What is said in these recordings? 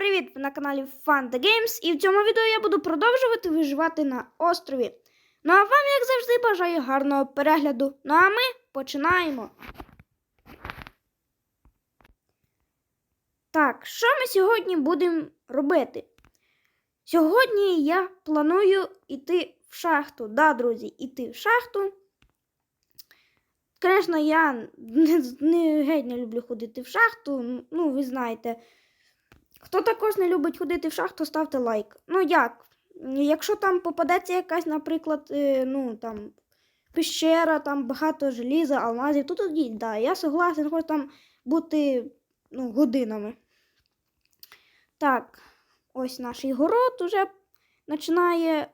привіт! Ви на каналі Fanta Games і в цьому відео я буду продовжувати виживати на острові. Ну а вам, як завжди, бажаю гарного перегляду. Ну а ми починаємо. Так, що ми сьогодні будемо робити? Сьогодні я планую йти в шахту. Да, друзі, йти в шахту. Звісно, я не, не геть не люблю ходити в шахту. Ну, ви знаєте. Хто також не любить ходити в шахту, ставте лайк. Ну як? Якщо там попадеться якась, наприклад, е, ну там пещера, там багато желіза, алмазів, то тоді, да, я согласен, хоч там бути ну, годинами. Так, ось наш город уже починає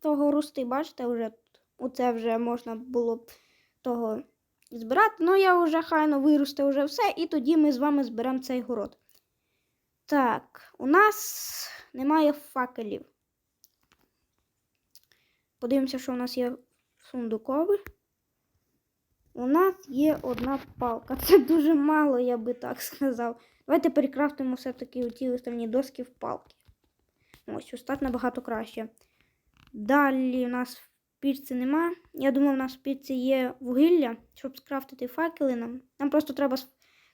того рости. Бачите, вже оце вже можна було б того збирати. Ну, я вже хайно виросте вже все, і тоді ми з вами зберемо цей город. Так, у нас немає факелів. Подивимося, що у нас є сундуковий. У нас є одна палка. Це дуже мало, я би так сказав. Давайте перекрафтимо все-таки ті останні доски в палки. Ось, ось набагато краще. Далі у нас в пічці нема. Я думав, у нас в пічці є вугілля, щоб скрафтити факели нам. Нам просто треба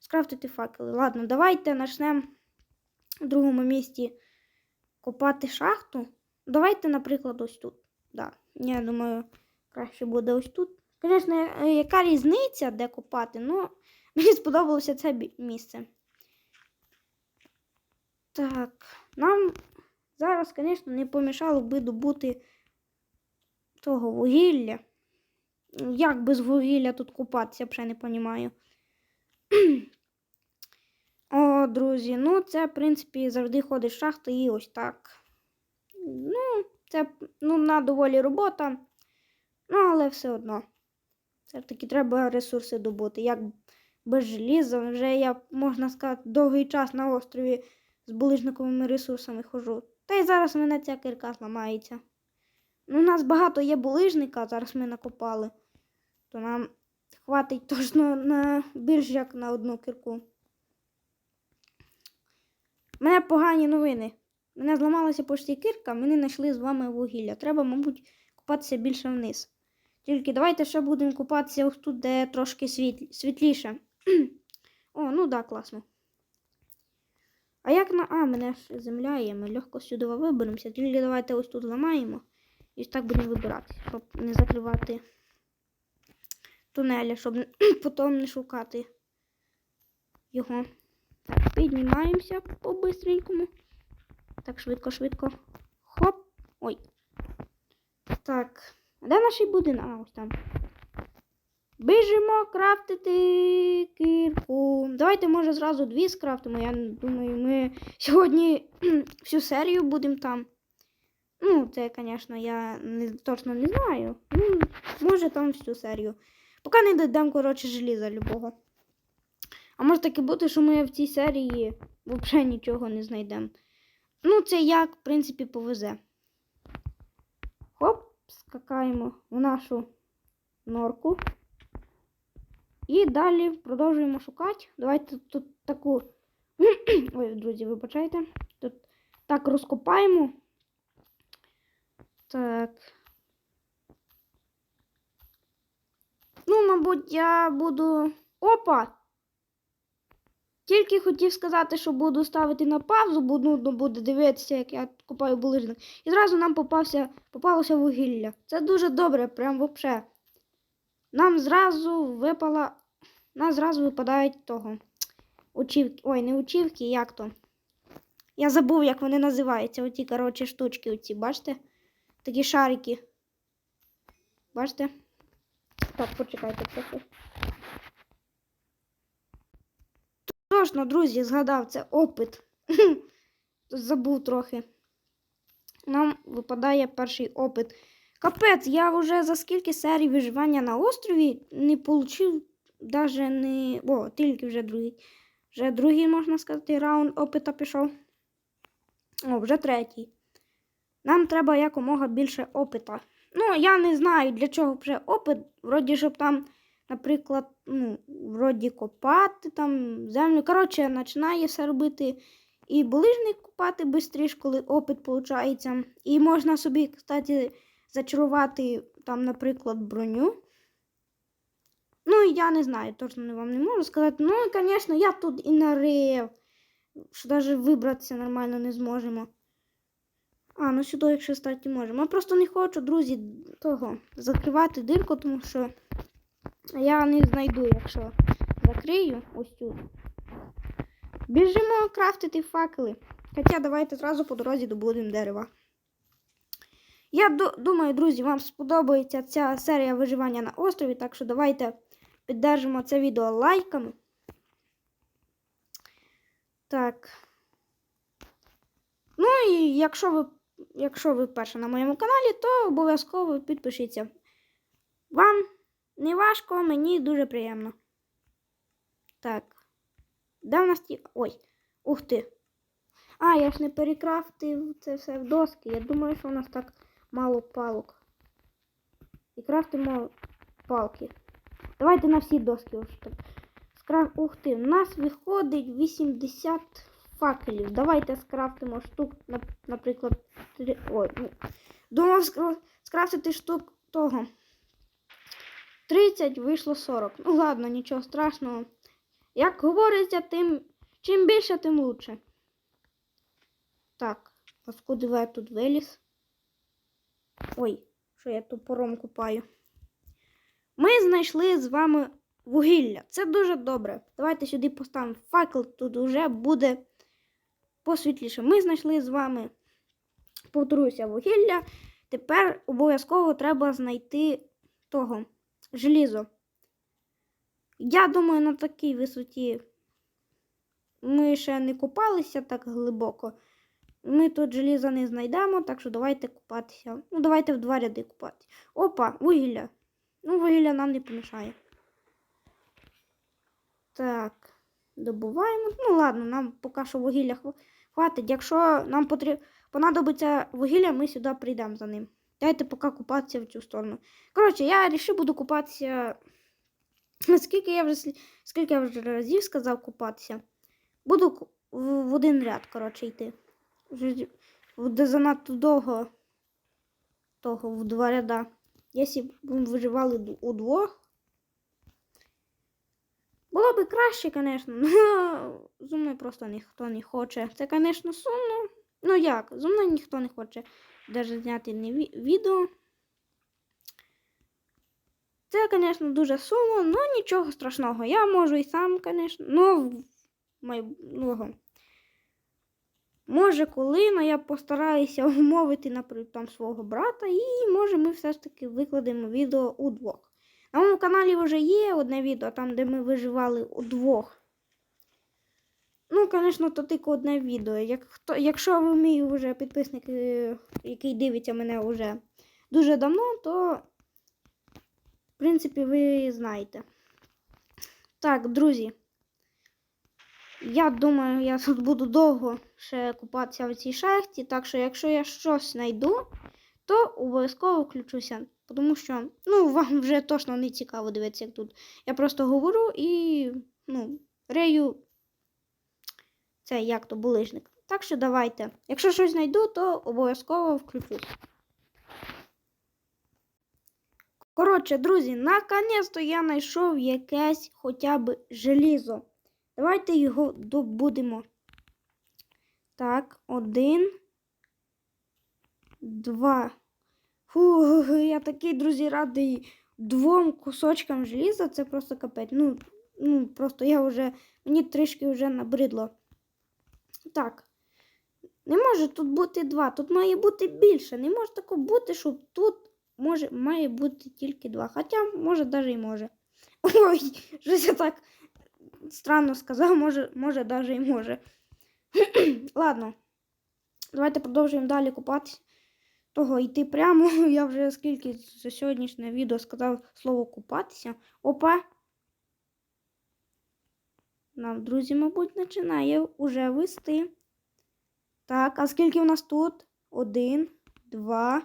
скрафтити факели. Ладно, давайте почнемо другому місці копати шахту. Давайте, наприклад, ось тут. Да. Я думаю, краще буде ось тут. Звісно, яка різниця, де копати, ну, мені сподобалося це місце. Так, нам зараз, звісно, не помішало би добути того вугілля. Як без вугілля тут купатися, я вже не розумію. Друзі, ну це, в принципі, завжди ходить в шахту і ось так. Ну, це ну, на доволі робота. Ну, але все одно. Все-таки треба ресурси добути. Як без желіза, вже я, можна сказати, довгий час на острові з булижниковими ресурсами хожу. Та й зараз в мене ця кирка зламається. Ну, у нас багато є булижника, зараз ми накопали, то нам хватить точно на більш як на одну кирку. Мене погані новини. Мене зламалася почти кирка, ми не знайшли з вами вугілля. Треба, мабуть, купатися більше вниз. Тільки давайте ще будемо купатися ось тут, де трошки світ... світліше. О, ну да, класно. А як на. А, мене ж земля є, ми легко сюди виберемося. Тільки давайте ось тут ламаємо. І так будемо вибирати, щоб не закривати тунелі, щоб потім не шукати його. Піднімаємося по-бистренькому. Так, швидко, швидко. Хоп! Ой. Так. А де наш будинок? А, ось там. Біжимо крафтити кірку. Давайте, може, зразу дві скрафтимо. Я думаю, ми сьогодні всю серію будемо там. Ну, це, звісно, я не, точно не знаю. Ну, може там всю серію. Поки не додам, коротше, желіза любого. А може таки бути, що ми в цій серії взагалі нічого не знайдемо. Ну, це як, в принципі, повезе. Хоп, скакаємо в нашу норку. І далі продовжуємо шукати. Давайте тут таку. Ой, друзі, вибачайте. Тут так розкопаємо. Так. Ну, мабуть, я буду. Опа! Тільки хотів сказати, що буду ставити на паузу, бо нудно буде дивитися, як я купаю булижник. І зразу нам попався, попалося вугілля. Це дуже добре, прям вообще. Нам зразу випала. Нам зразу випадають того. Учівки. Ой, не учівки, як то. Я забув, як вони називаються. Оті, коротше, штучки, оці, бачите? Такі шарики. Бачите? Так, почекайте трохи. Точно, друзі, згадав це опит. Забув трохи. Нам випадає перший опит. Капець, я вже за скільки серій виживання на острові не отримав даже не. О, тільки вже другий. Вже другий, можна сказати, раунд опита пішов. О, вже третій. Нам треба якомога більше опита. Ну, я не знаю, для чого вже опит. Вроді, щоб там, наприклад, ну, вроді копати там землю. Коротше, починає все робити і булижник купати швидше, коли опит виходить. І можна собі, кстати, зачарувати там, наприклад, броню. Ну, я не знаю, точно вам не можу сказати. Ну, і, звісно, я тут і нарив, що навіть вибратися нормально не зможемо. А, ну сюди, якщо стати, можемо. Я просто не хочу, друзі, того закривати дирку, тому що я не знайду, якщо закрию ось тут. Біжимо крафтити факели. Хоча давайте зразу по дорозі добудемо дерева. Я думаю, друзі, вам сподобається ця серія виживання на острові, так що давайте піддержимо це відео лайками. Так. Ну і якщо ви, якщо ви перше на моєму каналі, то обов'язково підпишіться. Вам не важко, мені дуже приємно. Так. Де в нас ті. Ой, ух ти. А, я ж не перекрафтив це все в доски. Я думаю, що у нас так мало палок. І крафтимо палки. Давайте на всі доски ось так. Скраф... Ух ти, у нас виходить 80 факелів. Давайте скрафтимо штук, наприклад, три... Ой, ну. Думав скрафтити штук того. 30 вийшло 40. Ну ладно, нічого страшного. Як говориться, тим чим більше, тим лучше. Так, откуда я тут виліз? Ой, що я топором купаю. Ми знайшли з вами вугілля. Це дуже добре. Давайте сюди поставимо факел, тут вже буде посвітліше. Ми знайшли з вами, повторюся, вугілля. Тепер обов'язково треба знайти того желізо. Я думаю, на такій висоті ми ще не купалися так глибоко. Ми тут желіза не знайдемо, так що давайте купатися. Ну, давайте в два ряди купатися. Опа, вугілля. Ну, вугілля нам не помішає. Так, добуваємо. Ну, ладно, нам поки що вугілля хватить. Якщо нам потрібно понадобиться вугілля, ми сюди прийдемо за ним. Дайте поки купатися в цю сторону. Коротше, я вирішив, буду купатися. Скільки я вже скільки я вже разів сказав купатися. Буду в, один ряд, коротше, йти. Буде занадто довго того в два ряда. Якщо б виживали ду- удвох. Було б краще, звісно, але зо мною просто ніхто не хоче. Це, звісно, сумно. Ну як, зо мною ніхто не хоче навіть зняти не відео. Це, звісно, дуже сумно, але нічого страшного. Я можу і сам, звісно, ну, майбутнього. Може, коли, але я постараюся вмовити, наприклад, там свого брата, і може ми все ж таки викладемо відео удвох. На моєму каналі вже є одне відео, там, де ми виживали удвох. Ну, звісно, то тільки одне відео. Як, хто, якщо ви мій вже підписник, е, який дивиться мене вже дуже давно, то, в принципі, ви знаєте. Так, друзі. Я думаю, я тут буду довго ще купатися в цій шахті, так що якщо я щось знайду, то обов'язково включуся. Тому що ну, вам вже точно не цікаво дивитися, як тут. Я просто говорю і ну, рею це як то булижник. Так що давайте. Якщо щось знайду, то обов'язково включусь. Коротше, друзі, наконець-то я знайшов якесь хоча б желізо. Давайте його добудемо. Так, один. Два. Фу, я такий, друзі, радий двом кусочкам желіза. Це просто капець. Ну, ну просто я вже. Мені трішки вже набридло. Так. Не може тут бути два. Тут має бути більше. Не може такого бути, щоб тут може, має бути тільки два. Хоча, може, навіть і може. Ой, щось я так странно сказав, може, може, навіть і може. Ладно. Давайте продовжуємо далі купатися. Того йти прямо. Я вже скільки за сьогоднішнє відео сказав слово купатися. Опа. Нам, друзі, мабуть, починає уже вести. Так, а скільки у нас тут? Один, два,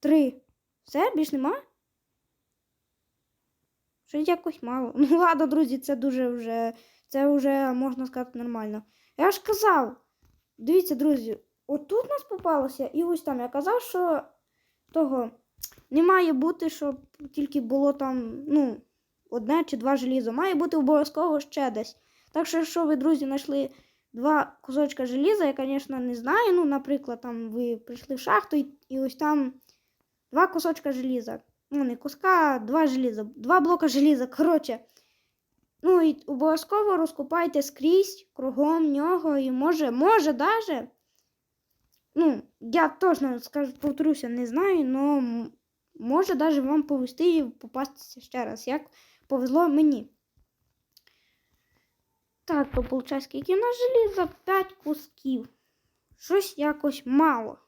три. Все, більш нема? Щось якось мало. Ну ладно, друзі, це дуже вже. Це вже можна сказати нормально. Я ж казав. Дивіться, друзі, отут нас попалося, і ось там я казав, що того не має бути, щоб тільки було там, ну, одне чи два желіза. Має бути обов'язково ще десь. Так що, якщо ви, друзі, знайшли два кусочка желіза, я, звісно, не знаю. Ну, наприклад, там ви прийшли в шахту і, і ось там два кусочка желіза. Ну, не куска, а два желіза, два блока желіза. Коротше. Ну і обов'язково розкопайте скрізь кругом нього і може, може даже. Ну, я точно скажу, повторюся, не знаю, але може даже вам повести і попастися ще раз, як повезло мені. Так, то виходить, скільки на желіза 5 кусків. Щось якось мало.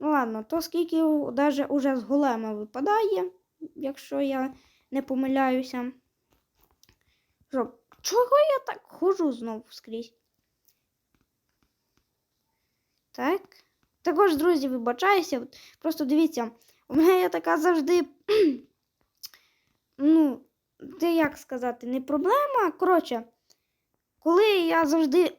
Ну ладно, то скільки даже уже з голема випадає, якщо я не помиляюся. Що, чого я так ходжу знову скрізь? Так. Також, друзі, вибачаюся. Просто дивіться, у мене є така завжди. ну, це як сказати, не проблема. Коротше, коли я завжди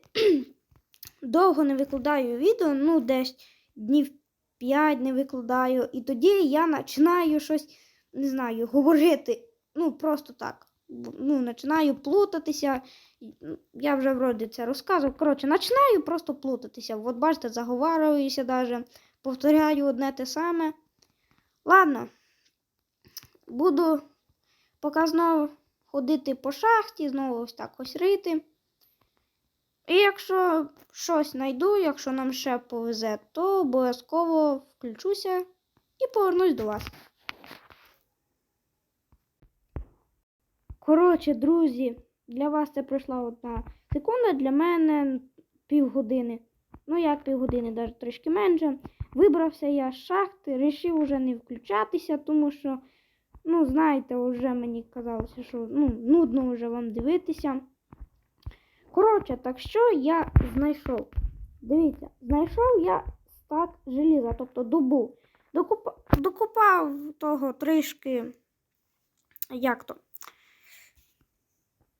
довго не викладаю відео, ну, десь днів 5 не викладаю, і тоді я починаю щось, не знаю, говорити. Ну, просто так. Ну, починаю плутатися. Я вже вроді це розказував. Коротше, починаю просто плутатися. От бачите, заговарююся даже, повторяю одне те саме. Ладно, буду поки знову ходити по шахті, знову ось так ось рити. І якщо щось знайду, якщо нам ще повезе, то обов'язково включуся і повернусь до вас. Коротше, друзі, для вас це пройшла одна секунда, для мене півгодини. Ну, як півгодини, навіть трішки менше. Вибрався я з шахти, вирішив уже не включатися, тому що, ну, знаєте, вже мені казалося, що ну, нудно вже вам дивитися. Коротше, так що я знайшов? Дивіться, знайшов я стак желіза, тобто добу. Докупав, докупав того трішки, як то,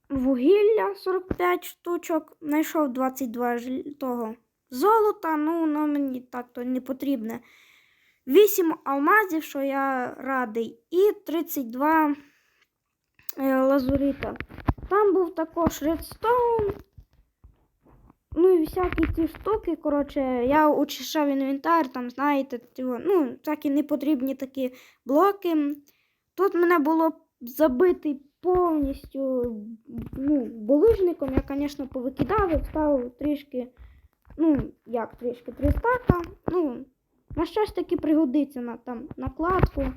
вугілля 45 штучок, знайшов 22 жил- того золота, ну воно мені так то не потрібне. 8 алмазів, що я радий, і 32 е, лазурита. Там був також редстоун. Ну і всякі ці штуки. Коротше, я очищав інвентар, там, знаєте, ну, всякі непотрібні такі блоки. Тут мене було забитий повністю ну, булижником. Я, звісно, повикидав і вставив трішки, ну, як трішки, три стака. Ну, на щось таки пригодиться на там накладку.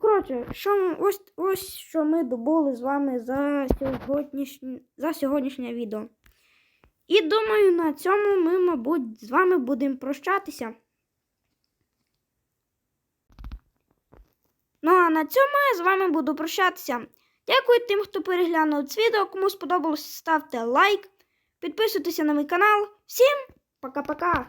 Коротше, що, ось, ось що ми добули з вами за сьогоднішнє, за сьогоднішнє відео. І думаю, на цьому ми, мабуть, з вами будемо прощатися. Ну а на цьому я з вами буду прощатися. Дякую тим, хто переглянув це відео. Кому сподобалось, ставте лайк, підписуйтеся на мій канал. Всім пока-пока!